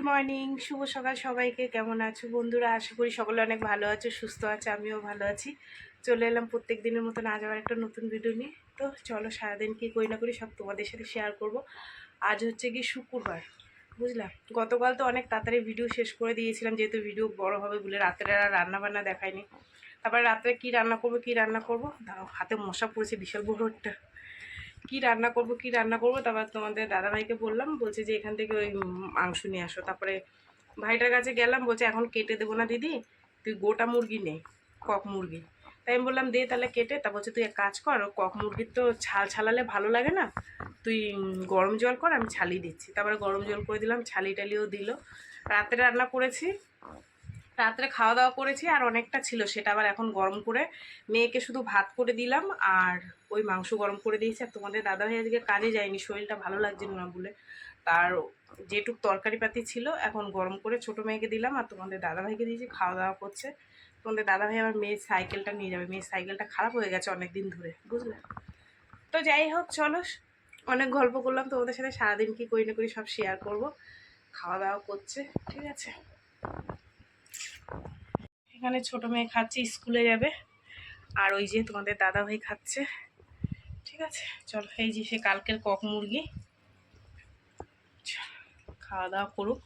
Good morning শুভ সকাল সবাইকে, কেমন আছো বন্ধুরা? আশা করি সকলে অনেক ভালো আছো, সুস্থ আছে, আমিও ভালো আছি। চলে এলাম প্রত্যেক দিনের মতন আজ আবার একটা নতুন ভিডিও নিয়ে। তো চলো সারাদিন কী করি না করি সব তোমাদের সাথে শেয়ার করব। আজ হচ্ছে কি শুক্রবার বুঝলাম গতকাল তো অনেক তাড়াতাড়ি ভিডিও শেষ করে দিয়েছিলাম, যেহেতু ভিডিও বড় হবে বলে রাত্রে আর রান্না বান্না দেখায়নি তারপরে রাত্রে কি রান্না করব, কি রান্না করব? দাঁড়াও হাতে মশা পড়েছে, বিশাল বড় একটা। কি রান্না করব, কি রান্না করব, তারপর তোমাদের দাদাভাইকে বললাম, বলছে যে এখান থেকে ওই মাংস নিয়ে আসো। তারপরে ভাইটার কাছে গেলাম, বলছে এখন কেটে দেবো না দিদি, তুই গোটা মুরগি নে, কক মুরগি। তাই আমি বললাম, দে তাহলে কেটে, তা বলছে তুই এক কাজ কর কক মুরগির তো ছাল ছালালে ভালো লাগে না, তুই গরম জল কর, আমি ছালি দিচ্ছি। তারপরে গরম জল করে দিলাম, ছালি টালিও দিল। রাত্রে রান্না করেছি রাত্রে খাওয়া দাওয়া করেছি, আর অনেকটা ছিল সেটা আবার এখন গরম করে। মেয়েকে শুধু ভাত করে দিলাম, আর ওই মাংস গরম করে দিয়েছি। আর তোমাদের দাদা ভাই আজকে কাজে যায়নি, শরীরটা ভালো লাগছিল না বলে। তার যেটুক তরকারি পাতি ছিল, এখন গরম করে ছোটো মেয়েকে দিলাম, আর তোমাদের দাদাভাইকে দিয়েছি, খাওয়া দাওয়া করছে। তোমাদের দাদাভাই আবার মেয়ের সাইকেলটা নিয়ে যাবে। মেয়ের সাইকেলটা খারাপ হয়ে গেছে অনেক দিন ধরে, বুঝলে? তো যাই হোক, চলো, অনেক গল্প করলাম তোমাদের সাথে, সারাদিন কি করি না করি সব শেয়ার করব। খাওয়া দাওয়া করছে, ঠিক আছে? এখানে ছোট মেয়ে খাচ্ছে, স্কুলে যাবে। আর ওই যে তোমাদের দাদা ভাই খাচ্ছে। ঠিক আছে, চলো, এই যে সে কালকের কক মুরগি। খাওয়া দাওয়া করুক।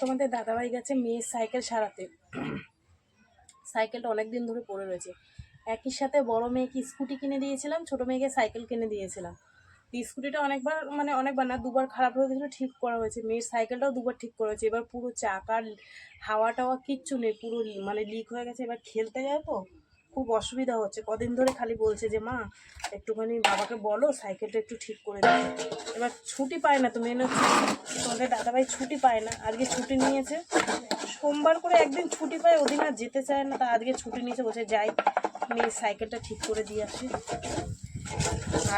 তোমাদের দাদাভাই গেছে মেয়ের সাইকেল সারাতে। সাইকেলটা অনেক দিন ধরে পড়ে রয়েছে। একই সাথে বড় মেয়েকে স্কুটি কিনে দিয়েছিলাম, ছোট মেয়েকে সাইকেল কিনে দিয়েছিলাম। স্কুটিটা অনেকবার মানে অনেকবার না, দুবার খারাপ হয়ে গেছিল, ঠিক করা হয়েছে। মেয়ের সাইকেলটাও দুবার ঠিক করা হয়েছে। এবার পুরো চাকার হাওয়া টাওয়া কিচ্ছু নেই, পুরো মানে লিক হয়ে গেছে। এবার খেলতে তো, খুব অসুবিধা হচ্ছে। কদিন ধরে খালি বলছে যে, মা, একটুখানি বাবাকে বলো, সাইকেলটা একটু ঠিক করে দিতে এবার ছুটি পায় না তো মেন তোমাদের দাদাভাই ছুটি পায় না। আজকে ছুটি নিয়েছে। সোমবার করে একদিন ছুটি পায়, ওদিন আর যেতে চায় না। তা আজকে ছুটি নিয়েছে বসে যাই মেয়ে সাইকেলটা ঠিক করে দিয়ে আসি।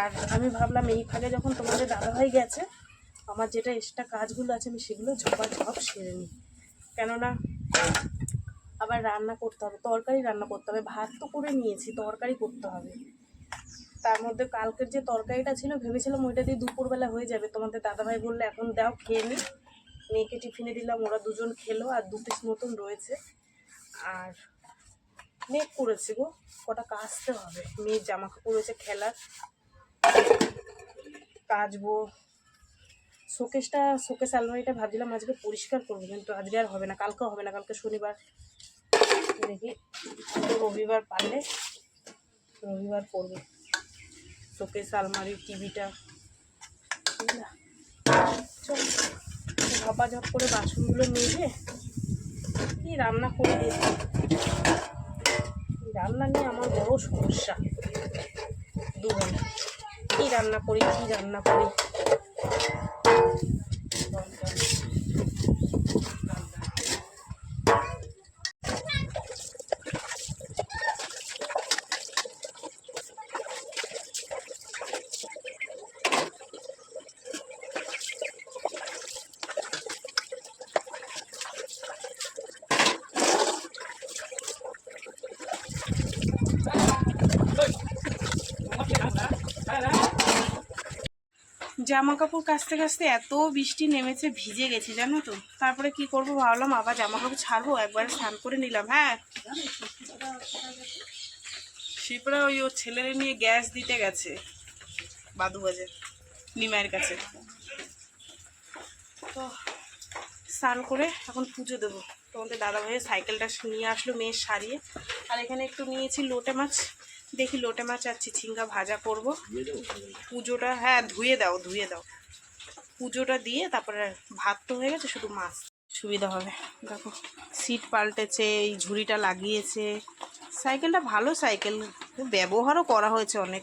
আর আমি ভাবলাম এই ফাঁকে যখন তোমাদের দাদা দাদাভাই গেছে, আমার যেটা এক্সট্রা কাজগুলো আছে আমি সেগুলো ঝপা ঝপ সেরে নিই। কেননা আবার রান্না করতে হবে, তরকারি রান্না করতে হবে, ভাত তো করে নিয়েছি, তরকারি করতে হবে। তার মধ্যে কালকের যে তরকারিটা ছিল, ভেবেছিলাম ওইটা দিয়ে দুপুরবেলা হয়ে যাবে। তোমাদের দাদাভাই বললে, এখন দাও, খেয়ে নি। মেয়েকে টিফিনে দিলাম, ওরা দুজন খেলো, আর দু পিস মতন রয়েছে। আর মেঘ করেছে গো, কটা কাচতে হবে। মেয়ের জামা কাপড় রয়েছে, খেলার। কাচবো। শোকেসটা শোকেস আলমারিটা ভাবছিলাম আজকে পরিষ্কার করব, কিন্তু আজকে আর হবে না, কালকে হবে না, কালকে শনিবার। দেখি, রবিবার পারলে রবিবার করবে শোকেস আলমারি, টিভিটা। চল, ঝপাঝপ করে বাসনগুলো মেজে কি রান্না করে দিয়েছি। রান্না নিয়ে আমার বড় সমস্যা। দু কি রান্না করি কি রান্না করি? জামা কাপড় কাচতে কাচতে এত বৃষ্টি নেমেছে, ভিজে গেছে, জানো তো। তারপরে কি করব ভাবলাম, আবার জামা কাপড় ছাড়বো, একবারে স্নান করে নিলাম হ্যাঁ। শিপরা ওই ওর ছেলেরে নিয়ে গ্যাস দিতে গেছে বাদুবাজার নিমায়ের কাছে। তো স্নান করে এখন পুজো দেবো। তোমাদের দাদা ভাইয়ের সাইকেলটা নিয়ে আসলো মেয়ের সারিয়ে আর এখানে একটু নিয়েছি লোটে মাছ। দেখি লোটে মাছ আর চিচিঙ্গা ভাজা করব। পুজোটা হ্যাঁ ধুয়ে দাও ধুয়ে দাও। পুজোটা দিয়ে তারপরে ভাত তো হয়ে গেছে, শুধু মাছ। সুবিধা হবে। দেখো, সিট পাল্টেছে, এই ঝুড়িটা লাগিয়েছে। সাইকেলটা ভালো সাইকেল, ব্যবহারও করা হয়েছে অনেক।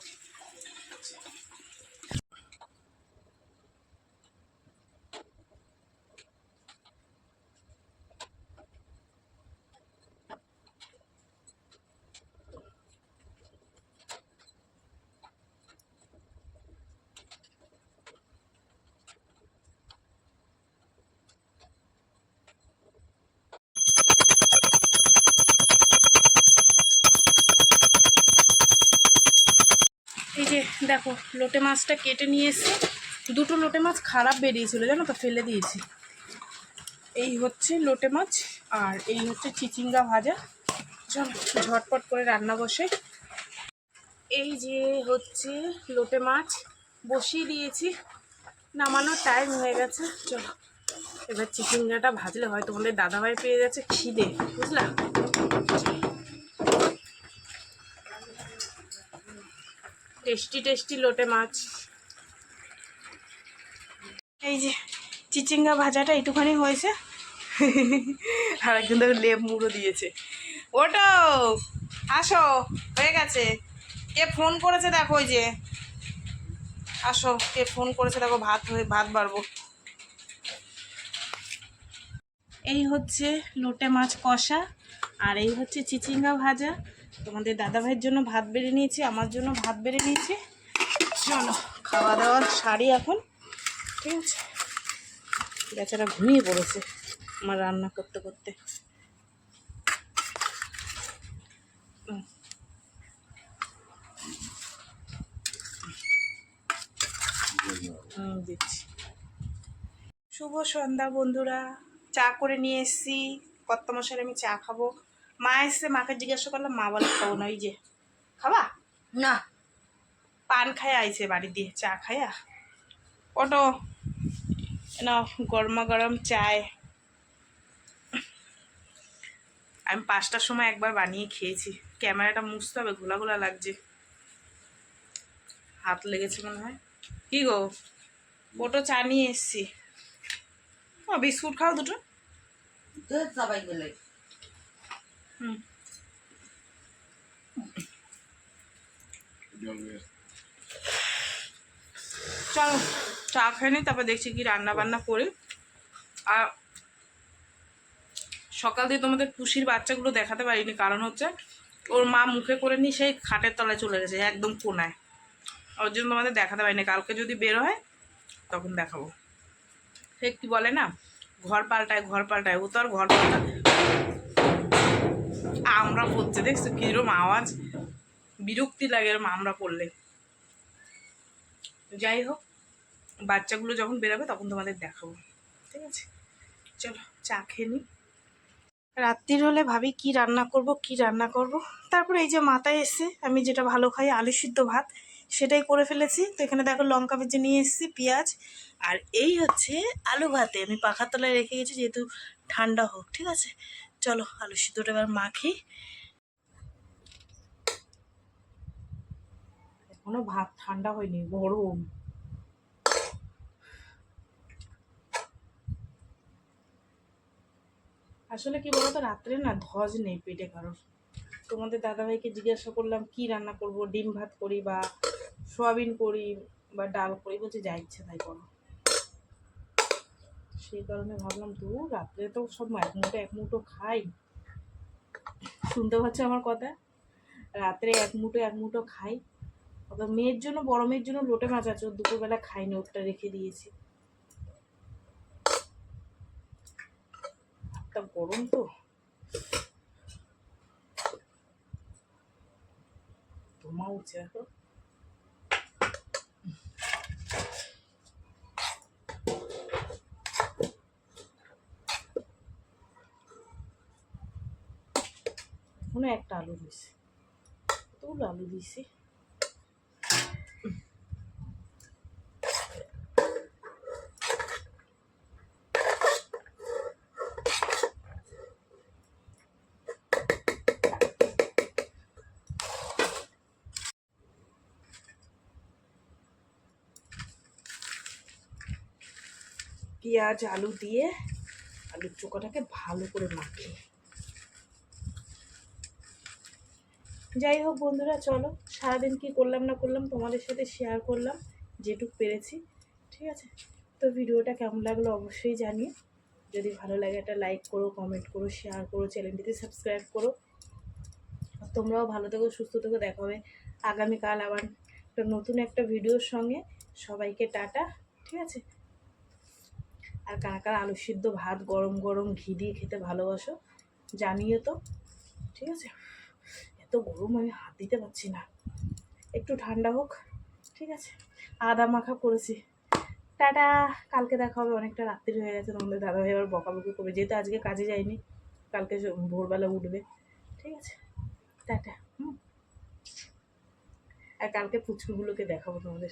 দেখো, লোটে মাছটা কেটে নিয়ে এসে দুটো লোটে মাছ খারাপ বেরিয়েছিল, জানো তো, ফেলে দিয়েছি। এই হচ্ছে লোটে মাছ, আর এই হচ্ছে চিচিঙ্গা ভাজা। চল, ঝটপট করে রান্না বসে। এই যে হচ্ছে লোটে মাছ, বসিয়ে দিয়েছি। নামানোর টাইম হয়ে গেছে, চলো। এবার চিচিঙ্গাটা ভাজলে হয় তোমাদের দাদাভাই পেয়ে যাচ্ছে খিদে, বুঝলা? টেস্টি টেস্টি লোটে মাছ। এই যে চিচিঙ্গা ভাজাটা একটুখানি হয়েছে। আর একজন দেখো লেপ মুড়ো দিয়েছে। ওটো, আসো, হয়ে গেছে। কে ফোন করেছে দেখো ওই যে। আসো, কে ফোন করেছে দেখো, ভাত হয়ে, ভাত বাড়বো। এই হচ্ছে লোটে মাছ কষা, আর এই হচ্ছে চিচিঙ্গা ভাজা। তোমাদের দাদাভাইয়ের জন্য ভাত বেড়ে নিয়েছি, আমার জন্য ভাত বেড়ে নিয়েছি। চলো, খাওয়া দাওয়ার শাড়ি এখন, ঠিক আছে? বেচারা ঘুমিয়ে পড়েছে আমার রান্না করতে করতে। শুভ সন্ধ্যা বন্ধুরা, চা করে নিয়ে এসেছি। কত মশাই আমি চা খাব। মা এসে মাকে জিজ্ঞাসা করলাম মা বলে খাব না ওই যে খাবা? না। পান খায় আইছে বাড়ি দিয়ে চা খায়া। ওটো না গরমা গরম চায়। আমি পাঁচটার সময় একবার বানিয়ে খেয়েছি। ক্যামেরাটা মুছতে হবে ঘোলা ঘোলা লাগছে। হাত লেগেছে মনে হয়। কি গো? ওটো চা নিয়ে এসছি। ও বিস্কুট খাও দুটো। সবাই হুম চলো, চা খেয়ে নিই তারপর দেখছি কি রান্না বান্না করি। আর সকাল দিয়ে তোমাদের পুষির বাচ্চাগুলো দেখাতে পারিনি, কারণ হচ্ছে ওর মা মুখে করে নিয়ে সেই খাটের তলায় চলে গেছে, একদম কোনায়। ওর জন্য তোমাদের দেখাতে পারিনি, কালকে যদি বের হয় তখন দেখাবো। সে কি বলে না? ঘর পাল্টায় ঘর পাল্টায়, ও তো আর ঘর পাল্টা আমরা পড়ছে, দেখছ কিরম আওয়াজ? বিরক্তি লাগে এরম আমরা পড়লে। যাই হোক, বাচ্চাগুলো যখন বেরোবে তখন তোমাদের দেখাবো। ঠিক আছে? চলো, চা খেয়ে নিই রাত্রির হলে ভাবি কি রান্না করব, কি রান্না করব? তারপর এই যে মাথায় এসে আমি যেটা ভালো খাই, আলু সিদ্ধ ভাত। সেটাই করে ফেলেছি। তো এখানে দেখো লঙ্কা ভেজে নিয়ে এসেছি, পেঁয়াজ। আর এই হচ্ছে আলু ভাতে। আমি পাখার তলায় রেখে গেছি, যেহেতু ঠান্ডা হোক, ঠিক আছে? চলো আলু সিদ্ধটা এবার মাখি। এখনও ভাত ঠান্ডা হয়নি, গরম। আসলে কি বলতো, রাত্রে না ধজ নেই পেটে কারোর। তোমাদের দাদাভাইকে জিজ্ঞাসা করলাম, কি রান্না করব? ডিম ভাত করি বা সয়াবিন করি বা ডাল করি বলছে, যা ইচ্ছে তাই করো। সেই কারণে ভাবলাম তো রাত্রে তো সব এক মুঠো এক মুঠো খাই। শুনতে পাচ্ছ আমার কথা? রাত্রে এক মুঠো এক মুঠো খাই। অত মেয়ের জন্য, বড় মেয়ের জন্য লোটে মাছ আছে দুপুরবেলা খাইনি ওটা রেখে দিয়েছি। ভাতটা গরম তো। ধোঁয়া উঠছে এখনও একটা আলু দিয়েছে কতগুলো আলু দিয়েছি? পেঁয়াজ, আলু দিয়ে আলুর চোখাটাকে ভালো করে মাখি যাই হোক বন্ধুরা, চলো, সারাদিন কি করলাম না করলাম তোমাদের সাথে শেয়ার করলাম, যেটুক পেরেছি, ঠিক আছে? তো ভিডিওটা কেমন লাগল অবশ্যই জানিয়ে যদি ভালো লাগে একটা লাইক করো কমেন্ট করো শেয়ার করো চ্যানেলটিতে সাবস্ক্রাইব করো। তোমরাও ভালো থেকো, সুস্থ থেকো, দেখা হবে আগামীকাল আবার একটা নতুন একটা ভিডিওর সঙ্গে। সবাইকে টাটা, ঠিক আছে? আর কারা কারা আলু সিদ্ধ ভাত গরম গরম ঘি দিয়ে খেতে ভালোবাসো, জানিও তো, ঠিক আছে? গরম, আমি হাত দিতে পারছি না। একটু ঠান্ডা হোক, ঠিক আছে? আদা মাখা করেছি। টাটা, কালকে দেখা হবে, অনেকটা রাত্রি হয়ে গেছে, তোমাদের দাদা দাদাভাই আবার বকাবকি করবে। যেহেতু আজকে কাজে যায়নি কালকে ভোরবেলা উঠবে, ঠিক আছে? টাটা, হুম। আর কালকে পুচকুগুলোকে দেখাবো তোমাদের।